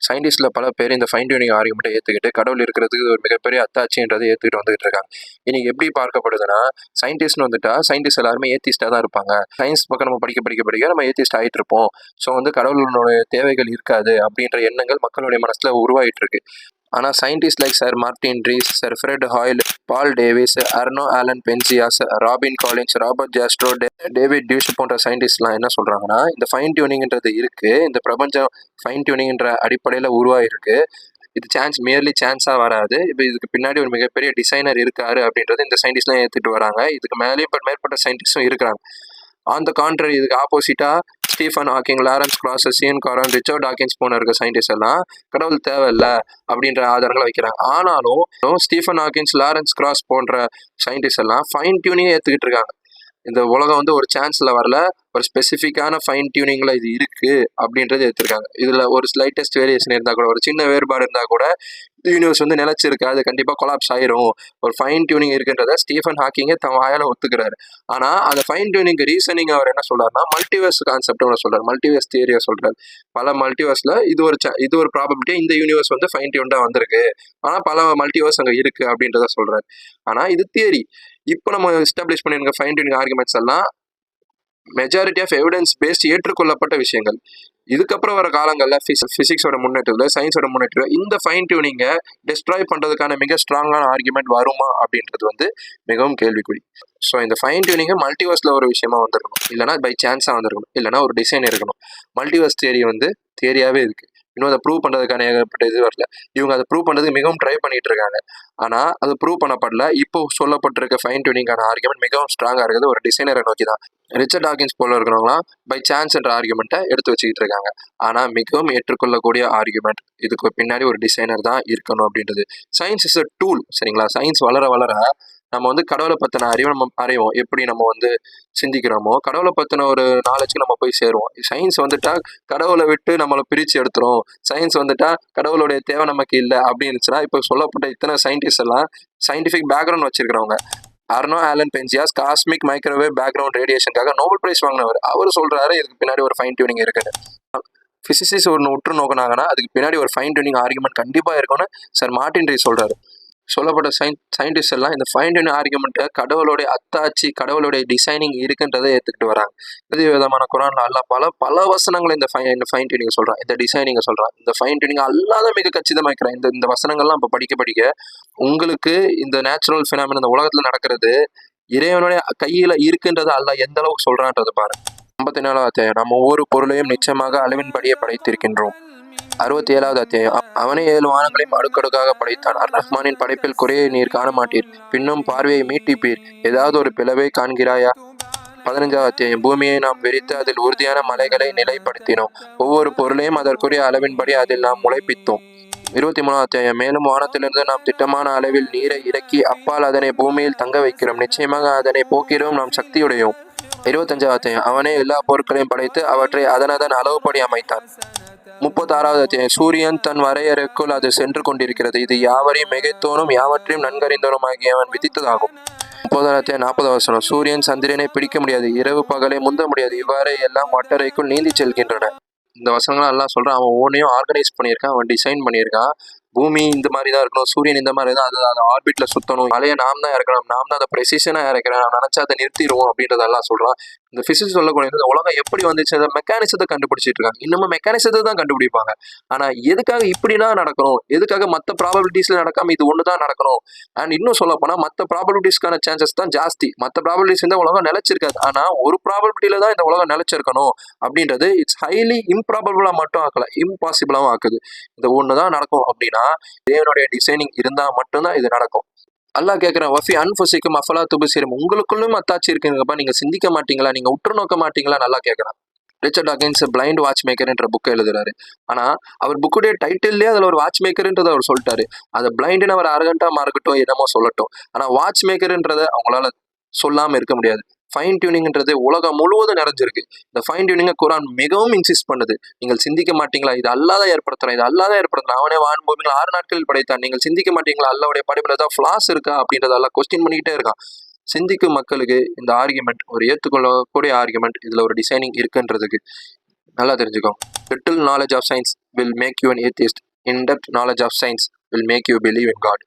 சயின்டிஸ்டில் பல பேர் இந்த ஃபைன் டியூனிங் ஆர்குமெண்ட்டை ஏற்றுக்கிட்டு கடவுள் இருக்கிறதுக்கு ஒரு மிகப்பெரிய அத்தாட்சின்றதை ஏற்றுக்கிட்டு வந்துகிட்டு இருக்காங்க. இன்னைக்கு எப்படி பார்க்கப்படுதுன்னா சயின்டிஸ்ட்னு வந்துட்டா சயின்டிஸ்ட் எல்லாருமே ஏத்திஸ்டாக தான் இருப்பாங்க. சயின்ஸ் பக்கம் நம்ம படிக்க படிக்க படிக்க நம்ம ஏத்திஸ்ட் ஆகிட்டு இருப்போம். ஸோ வந்து கடவுளுடைய தேவைகள் இருக்காது அப்படின்ற எண்ணங்கள் மக்களுடைய மனசில் உருவாகிட்டு இருக்கு. ஆனால் scientist like sir Martin Rees sir Fred Hoyle Paul Davies Arno Allan Penzias Robin Collins Robert Jastrow David Deutsch போன்ற சயின்டிஸ்ட்லாம் என்ன சொல்கிறாங்கன்னா இந்த ஃபைன் டியூனிங்ன்றது இருக்குது இந்த பிரபஞ்சம் ஃபைன் டியூனிங்ன்ற அடிப்படையில் உருவாகிருக்கு இது சான்ஸ் மியர்லி சான்ஸாக வராது. இப்போ இதுக்கு பின்னாடி ஒரு மிகப்பெரிய டிசைனர் இருக்காரு அப்படின்றது இந்த சயின்டிஸ்ட்லாம் ஏற்றுட்டு வராங்க. இதுக்கு மேலேயும் இப்போ மேற்பட்ட சயின்டிஸ்டும் இருக்கிறாங்க. ஆன் த கான்ட்ரரி இதுக்கு ஆப்போசிட்டாக Stephen Hawking Lawrence Krauss Sean Carroll Richard Dawkins போன இருக்க சயின்டிஸ்ட் எல்லாம் கடவுள் தேவையில்லை அப்படின்ற ஆதாரங்களை வைக்கிறாங்க. ஆனாலும் ஸ்டீஃபன் ஹாக்கின்ஸ் லாரன்ஸ் கிராஸ் போன்ற சயின்டிஸ்ட் எல்லாம் ஃபைன் டியூனிங்கே ஏற்றுக்கிட்டு இருக்காங்க. இந்த உலகம் வந்து ஒரு சான்ஸில் வரல. ஒரு ஸ்பெசிஃபிக்கான ஃபைன் டியூனிங்கில் இது இருக்குது அப்படின்றது எடுத்திருக்காங்க. இதில் ஒரு ஸ்லைட்டஸ்ட் வேரியேஷன் இருந்தால் கூட ஒரு சின்ன வேறுபாடு இருந்தால் கூட யூனிவர்ஸ் வந்து நிலச்சிருக்கு அது கண்டிப்பாக கொலாப்ஸ் ஆயிரும். ஒரு ஃபைன் டியூனிங் இருக்குன்றத ஸ்டீஃபன் ஹாக்கிங்கே தன் வாயால் ஒத்துக்கிறாரு. ஆனால் அந்த ஃபைன் டியூனிங் ரீசனிங் அவர் என்ன சொல்றாருன்னா மல்டிவர்ஸ் கான்செப்ட் ஒன்று சொல்றாரு. மல்டிவர்ஸ் தியரியை சொல்றாரு. பல மல்டிவர்ஸில் இது ஒரு ச இது ஒரு ப்ராபபிலிட்டி இந்த யூனிவர்ஸ் வந்து ஃபைன் டியூன்டாக வந்திருக்கு. ஆனால் பல மல்டிவர்ஸ் அங்கே இருக்கு அப்படின்றத சொல்றாரு. ஆனால் இது தியரி இப்போ நம்ம எஸ்டாப்ளிஷ் பண்ணியிருக்க ஃபைன் டியூனிங் ஆர்குமெண்ட்ஸ் எல்லாம் மெஜாரிட்டி ஆஃப் எவிடன்ஸ் பேஸ்ட் ஏற்றுக்கொள்ளப்பட்ட விஷயங்கள். இதுக்கப்புறம் வர காலங்களில் ஃபிசிக்ஸோட முன்னேற்றத்தில் சயின்ஸோட முன்னேற்றம் இந்த ஃபைன் டியூனிங்கை டிஸ்ட்ராய் பண்ணுறதுக்கான மிக ஸ்ட்ராங்கான ஆர்குமெண்ட் வருமா அப்படின்றது வந்து மிகவும் கேள்விக்குறி. ஸோ இந்த ஃபைன் டியூனிங்கை மல்டிவர்ஸில் ஒரு விஷயமா வந்திருக்கணும். இல்லைனா பை சான்ஸாக வந்திருக்கணும். இல்லைனா ஒரு டிசைன் இருக்கணும். மல்டிவர்ஸ் தியரி வந்து தேரியாகவே இருக்குது இன்னும் அதை ப்ரூவ் பண்ணுறதுக்கான ஏகப்பட்ட இது வரல. இவங்க அதை ப்ரூவ் பண்ணுறதுக்கு மிகவும் ட்ரை பண்ணிட்டு இருக்காங்க. ஆனால் அது ப்ரூவ் பண்ணப்படல. இப்போ சொல்லப்பட்டிருக்க ஃபைன் டியூனிங்கான ஆர்குமெண்ட் மிகவும் ஸ்ட்ராங்காக இருக்குது ஒரு டிசைனரை நோக்கி தான் ரிச்சர்ட் டாக்கின்ஸ் போல இருக்கிறவங்களாம் பை சான்ஸ் என்ற ஆர்குமெண்ட்டை எடுத்து வச்சுக்கிட்டு இருக்காங்க. ஆனால் மிகவும் ஏற்றுக்கொள்ளக்கூடிய ஆர்குமெண்ட் இதுக்கு பின்னாடி ஒரு டிசைனர் தான் இருக்கணும் அப்படின்றது. சயின்ஸ் இஸ் அ டூல் சரிங்களா? சயின்ஸ் வளர வளர நம்ம வந்து கடவுளை பற்றின அறிவை நம்ம அறிவோம். எப்படி நம்ம வந்து சிந்திக்கிறோமோ கடவுளை பற்றின ஒரு நாலேஜுக்கு நம்ம போய் சேருவோம். சயின்ஸ் வந்துட்டா கடவுளை விட்டு நம்மளை பிரித்து எடுத்துரும். சயின்ஸ் வந்துட்டா கடவுளுடைய தேவை நமக்கு இல்லை அப்படின்னு இருந்துச்சுன்னா இப்போ சொல்லப்பட்ட இத்தனை சயின்டிஸ்ட் எல்லாம் scientific background வச்சிருக்கிறவங்க. Arno Allan Penzias cosmic microwave background ரேடியேஷனுக்காக Nobel prize வாங்கினவர். அவர் சொல்றாரு இதுக்கு பின்னாடி ஒரு ஃபைன் டியூனிங் இருக்குன்னு. ஃபிசிசிஸ் ஒன்று உற்று நோக்கினாங்கன்னா அதுக்கு பின்னாடி ஒரு ஃபைன் டியூனிங் ஆர்குமெண்ட் கண்டிப்பாக இருக்கும்னு சார் மார்டின் ரீ சொல்றாரு. சொல்லப்பட்ட சயின் சயின்டிஸ்ட் எல்லாம் இந்த ஃபைன் டியூனிங் ஆர்குமெண்ட்டை கடவுளுடைய அத்தாட்சி கடவுளுடைய டிசைனிங் இருக்குன்றதை ஏற்றுக்கிட்டு வராங்க. இது விதமான குரான் அல்லா பல பல வசனங்களை இந்த ஃபைன் இந்த ஃபைன் டியூனிங் சொல்கிறான் இந்த டிசைனிங்கை சொல்கிறான் இந்த ஃபைன் டியூனிங் அல்லாத மிக கச்சிதமாக்கிறான். இந்த இந்த வசனங்கள்லாம் இப்போ படிக்க படிக்க உங்களுக்கு இந்த நேச்சுரல் ஃபினாமின் இந்த உலகத்தில் நடக்கிறது இறைவனுடைய கையில் இருக்குன்றதை அல்லா எந்த அளவுக்கு சொல்கிறான்றது பாருங்கள் ஐம்பத்தி நாலாவது அத்தியாயம். நம்ம ஒவ்வொரு பொருளையும் நிச்சயமாக அளவின்படியே படைத்திருக்கின்றோம். அறுபத்தி ஏழாவது அத்தியாயம். அவனே ஏழு வானங்களையும் அடுக்கடுக்காக படைத்தான். அர் ரஹ்மானின் படைப்பில் குறையை நீர் காண மாட்டீர் பின்னும் பார்வையை மீட்டிப்பீர். ஏதாவது ஒரு பிளவை காண்கிறாயா? பதினஞ்சாவது அத்தியாயம். பூமியை நாம் விரித்து அதில் உறுதியான மலைகளை நிலைப்படுத்தினோம். ஒவ்வொரு பொருளையும் அதற்குரிய அளவின்படி அதில் நாம் முளைப்பித்தோம். இருபத்தி மூணாவது அத்தியாயம். மேலும் வானத்திலிருந்து நாம் திட்டமான அளவில் நீரை இறக்கி அப்பால் அதனை பூமியில் தங்க வைக்கிறோம். நிச்சயமாக அதனை போக்கிறோம் நாம் சக்தியுடையோம். இருபத்தஞ்சாவது அத்தியாயம் அவனே எல்லா பொருட்களையும் படைத்து அவற்றை அதனதன் அளவுப்படி அமைத்தான். முப்பத்தாறாவது அத்தியாயம். சூரியன் தன் வரையறைக்குள் அது சென்று கொண்டிருக்கிறது. இது யாவரையும் மிகைத்தோனும் யாவற்றையும் நன்கறிந்தோனும் ஆகிய அவன் விதித்ததாகும். முப்பதாவது அத்தியாயம் நாற்பது வசனம். சூரியன் சந்திரனை பிடிக்க முடியாது. இரவு பகலை முந்த முடியாது. இவ்வாறு எல்லாம் வட்டறைக்குள் நீந்தி செல்கின்றன. இந்த வசனங்கள் எல்லாம் சொல்றான். அவன் ஓனையும் ஆர்கனைஸ் பண்ணியிருக்கான். அவன் டிசைன் பண்ணியிருக்கான். பூமி இந்த மாதிரி தான் இருக்கணும் சூரியன் இந்த மாதிரி தான் அது ஆர்பிட்ல சுத்தணும் மலையை நாம் தான் இறக்கணும் நாம் தான் அதை ப்ரெசிஷனாக இறக்கிறேன் நினச்சா அதை நிறுத்திடுவோம் அப்படின்றதெல்லாம் சொல்றான். இந்த பிசிக்ஸ் சொல்லக்கூடிய இந்த உலகம் எப்படி வந்துச்சு அந்த மெக்கானிசத்தை கண்டுபிடிச்சிட்டு இருக்காங்க. இன்னமும் மெக்கானிசத்தை தான் கண்டுபிடிப்பாங்க. ஆனா எதுக்காக இப்படிலாம் நடக்கணும்? எதுக்காக மற்ற ப்ராபபிலிட்டிஸ்ல நடக்காம இது ஒன்று தான் நடக்கணும்? அண்ட் இன்னும் சொல்ல போனா மற்ற ப்ராபபிலிட்டிஸ்க்கான சான்சஸ் தான் ஜாஸ்தி. மற்ற ப்ராபபிலிட்டிஸ் இந்த உலகம் நிலைச்சிருக்காது. ஆனா ஒரு ப்ராபபிலிட்டியில தான் இந்த உலகம் நிலைச்சிருக்கணும் அப்படின்றது இட்ஸ் ஹைலி இம்ப்ராபபிளா மட்டும் ஆக்கல. இம்பாசிபிளாவும் ஆக்குது. இந்த ஒன்று தான் நடக்கும் அப்படின்னா தேவனுடைய டிசைனிங் இருந்தால் மட்டும்தான் இது நடக்கும். அல்லாஹ் கேட்குறேன் வஃபி அன்ஃபுசிக்கும் அஃபலா துபுசிரும் உங்களுக்குள்ளும் அத்தாச்சி இருக்குங்கப்பா நீங்க சிந்திக்க மாட்டீங்களா? நீங்க உற்று நோக்க மாட்டீங்களா? நல்லா கேட்குறேன் ரிச்சர்ட் அகைன்ஸ் பிளைண்ட் வாட்ச் மேக்கர்ன்ற புக்கை எழுதுறாரு. ஆனா அவர் புக்குடைய டைட்டில்லே அதில் ஒரு வாட்ச் மேக்கர்ன்றதை அவர் சொல்லிட்டாரு. அதை பிளைண்டுன்னு அவர் அரகண்டா மாறக்கட்டும் என்னமோ சொல்லட்டும். ஆனா வாட்ச் மேக்கர்ன்றதை அவங்களால சொல்லாமல் இருக்க முடியாது. ஃபைன் டியூனிங்ன்றது உலகம் முழுவதும் நிறைஞ்சிருக்கு. இந்த ஃபைன் டியூனிங்கை குரான் மிகவும் இன்சிஸ்ட் பண்ணுது. நீங்கள் சிந்திக்க மாட்டீங்களா? இது அல்லாத ஏற்படுத்துறேன். இது அல்லாத ஏற்படுத்துறேன். அவனே வான் பூமிகள் ஆறு நாட்களில் படைத்தான். நீங்கள் சிந்திக்க மாட்டீங்களா? அல்லாவுடைய படைப்பில் ஏதாவது ஃபிளாஸ் இருக்கா? அப்படின்றதெல்லாம் கொஸ்டின் பண்ணிக்கிட்டே இருக்கான். சிந்திக்கும் மக்களுக்கு இந்த ஆர்குமெண்ட் ஒரு ஏற்றுக்கொள்ளக்கூடிய ஆர்குமெண்ட் இதில் ஒரு டிசைனிங் இருக்குன்றதுக்கு நல்லா தெரிஞ்சுக்கோ. Little knowledge of science will make you an atheist in depth knowledge of science will make you believe in God